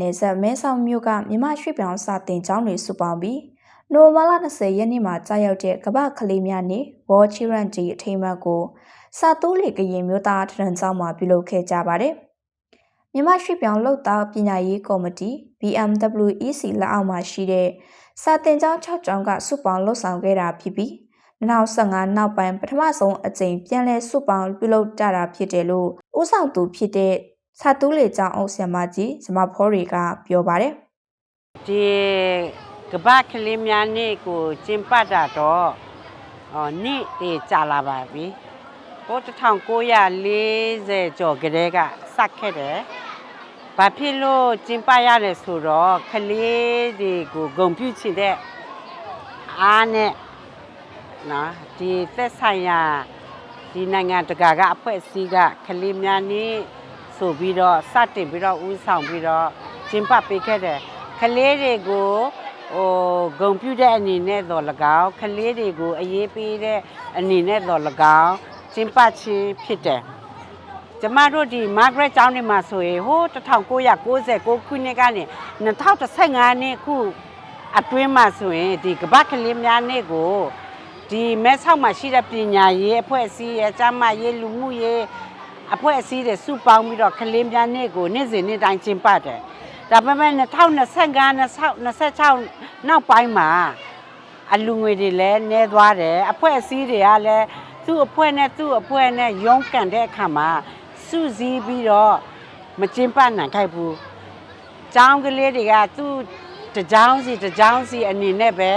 နယ်ဆက်မဲဆောက်မြို့ကမြမရွှေပြောင်းစာတင်ကျောင်းတွေစုပေါင်းပြီးနိုဝင်ဘာလ20ရက်နေ့မှာကြာရောက်တဲ့ကမ္ဘာကလေးများနေ့ World Children Day အထိမ်းအမှတ်ကိုစာတိုးလေကရင်မျိုးသားထရန်ကျောင်းမှာပြုလုပ်ခဲ့ကြပါတယ်။မြမရွှေပြောင်းလှုပ်သားပညာရေးကော်မတီ BMWEC လက်အောက်မှာရှိတဲ့စာတင်ကျောင်း6ကျောင်းကစုပေါင်းလှုပ်ဆောင်ခဲ့တာဖြစ်ပြီး2015နောက်ပိုင်းပထမဆုံးအကြိမ်ပြန်လည်စုပေါင်းပြုလုပ်ကြတာဖြစ်တယ်လို့ဥဆောင်သူဖြစ်တဲ့ စာတူးလေကျောင်းအောင်ဆရာမကြီးဇမဖောတွေကပြောပါတယ်ဒီကပ္ပကလေးများနေ့ကိုကျင်းပတာတော့အော်နေ့တည်ကြာလာပါပြီဟို1940ကျော်ကလေးကစခဲ့တယ်ဘာဖြစ်လို့ကျင်းပရတယ်ဆိုတော့ကလေးတွေကိုဂုံပြုချင်တဲ့အားနဲ့နော်ဒီသက်ဆိုင်ရာဒီနိုင်ငံတကာကအဖွဲ့အစည်းကကလေးများနေ့ ဆိုပြီးတော့စတင်ပြီးတော့ဦးဆောင်ပြီးတော့ကျင်းပပေးခဲ့တယ်ကလေးတွေကိုဟိုဂုံပြုတဲ့အနေနဲ့တော့၎င်းကလေးတွေကိုအရေးပေးတဲ့အနေနဲ့တော့၎င်းကျင်းပခြင်းဖြစ်တယ်ကျမတို့ဒီ Margaret ကျောင်းနေမှာဆိုရင်ဟို1996ခုနှစ်ကနေ2015နှစ်ခုအတွင်းမှာဆိုရင်ဒီကပတ်ကလေးများနေ့ကိုဒီမဲဆောက်မှာရှိတဲ့ပညာရေးအဖွဲ့အစည်းရဲ့ကျန်းမာရေးလူမှုရေး အဖွဲ့အစည်းတွေစုပေါင်းပြီးတော့ကလေးများနေ့ကိုနေ့စဉ်နေ့တိုင်းကျင်းပတယ်။ဒါပေမဲ့2025 2026နောက်ပိုင်းမှာအလူငွေတွေလည်းနည်းသွားတယ်အဖွဲ့အစည်းတွေကလည်းသူ့အဖွဲ့နဲ့သူ့အဖွဲ့နဲ့ရုန်းကန်တဲ့အခါမှာစုစည်းပြီးတော့မကျင်းပနိုင်ခဲ့ဘူး။ကျောင်းကလေးတွေကသူ့တကြောင်စီတကြောင်စီအနေနဲ့ပဲ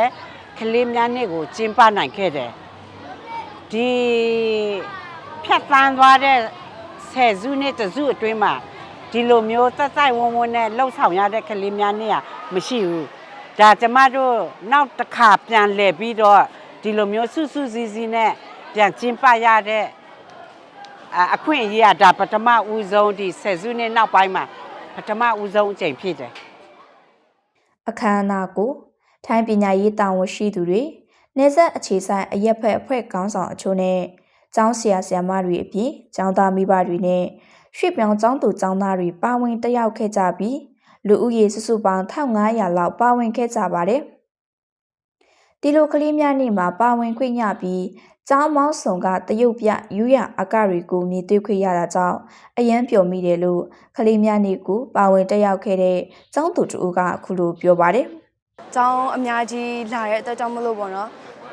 ကလေးများနေ့ကိုကျင်းပနိုင်ခဲ့တယ်။ဒီဖြတ်သန်းသွားတဲ့ ဆယ်စုနှစ်တစုအတွင်းမှာဒီလိုမျိုးသက်ဆိုင်ဝုံဝုံနဲ့လှုပ်ဆောင်ရတဲ့ကလေးများနေ့ကမရှိဘူး။ဒါကျမတို့နောက်တစ်ခါပြန်လှည့်ပြီးတော့ဒီလိုမျိုးစုစုစည်းစည်းနဲ့ပြန်ကျင်းပရတဲ့အအခွင့်အရေးကဒါပထမဦးဆုံးဒီဆယ်စုနှစ်နောက်ပိုင်းမှာပထမဦးဆုံးအကြိမ်ဖြစ်တယ်အခမ်းအနားကိုထိုင်းပညာရေးတာဝန်ရှိသူတွေနေဆက်အခြေဆိုင်အရက်ဖက်အဖွဲ့ခေါင်းဆောင်အချို့နဲ့ ကျောင်းဆရာဆရာမတွေအပြင်ကျောင်းသားမိဘတွေနဲ့ရွှေ့ပြောင်းကျောင်းသူကျောင်းသားတွေပါဝင်တက်ရောက်ခဲ့ကြပြီးလူဦးရေစုစုပေါင်း1500လောက်ပါဝင်ခဲ့ကြပါတယ်။ဒီလိုကလေးများနေ့မှာပါဝင်ခွင့်ရပြီးကျောင်းမောင်းဆောင်ကတရုတ်ပြယူရအကတွေကိုမြည်တွေ့ခွင့်ရတာကြောင့်အယမ်းပျော်မိတယ်လို့ကလေးများနေ့ကိုပါဝင်တက်ရောက်ခဲ့တဲ့ကျောင်းသူတူကအခုလိုပြောပါတယ်။ကျောင်းအများကြီးလာတဲ့အတွက်ကြောင့်မလို့ပေါ့နော်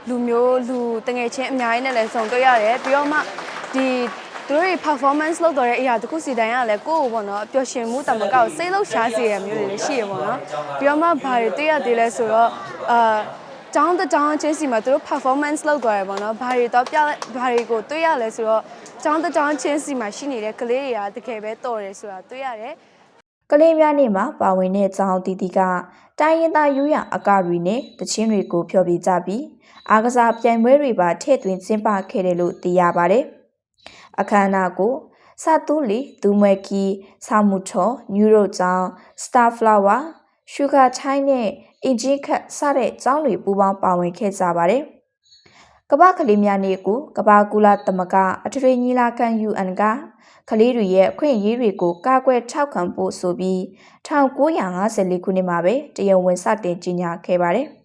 လူမျိုးလူတငယ်ချင်းအများကြီးနဲ့လည်းစုံတွေ့ရတယ်ပြီးတော့မှဒီသူတို့တွေ performance လုပ်တော့တဲ့အရာတစ်ခုစီတိုင်းကလည်းကိုယ့်ကိုပေါ့နော်ပျော်ရွှင်မှုတမကောက်စိတ်လှုပ်ရှားစေရမျိုးတွေလည်းရှိရပေါ့နော်ပြီးတော့မှဘာတွေတွေ့ရသေးလဲဆိုတော့အာကျောင်းတစ်ကျောင်းချင်းစီမှာသူတို့ performance လုပ်သွားရပေါ့နော်ဘာတွေတော့ပြဘာတွေကိုတွေ့ရလဲဆိုတော့ကျောင်းတစ်ကျောင်းချင်းစီမှာရှိနေတဲ့ကလေးတွေကတကယ်ပဲတော်တယ်ဆိုတာတွေ့ရတယ် ကလေးများနေ့မှာပါဝင်တဲ့ကျောင်းတီတီကတိုင်းရင်းသားရိုးရာအကတွေနဲ့တချင်းတွေကိုဖျော်ပြကြပြီးအားကစားပြိုင်ပွဲတွေပါထည့်သွင်းကျင်းပခဲ့တယ်လို့သိရပါတယ်။အခမ်းအနားကိုစာတူးလီဒူမွဲကီစာမှုချောညူရိုကျောင်း Star Flower Sugar Chai နဲ့အင်ဂျင်ခတ်စတဲ့ကျောင်းတွေပူးပေါင်းပါဝင်ခဲ့ကြပါတယ်။ ကမ္ဘာကလေးများနေ့ကိုကမ္ဘာကူလာသမဂ္ဂအထွေညီလာခံ UN ကကလေးတွေရဲ့အခွင့်အရေးတွေကိုကာကွယ်ထောက်ခံဖို့ဆိုပြီး1954ခုနှစ်မှာပဲတရားဝင်စတင်ကြေညာခဲ့ပါတယ်။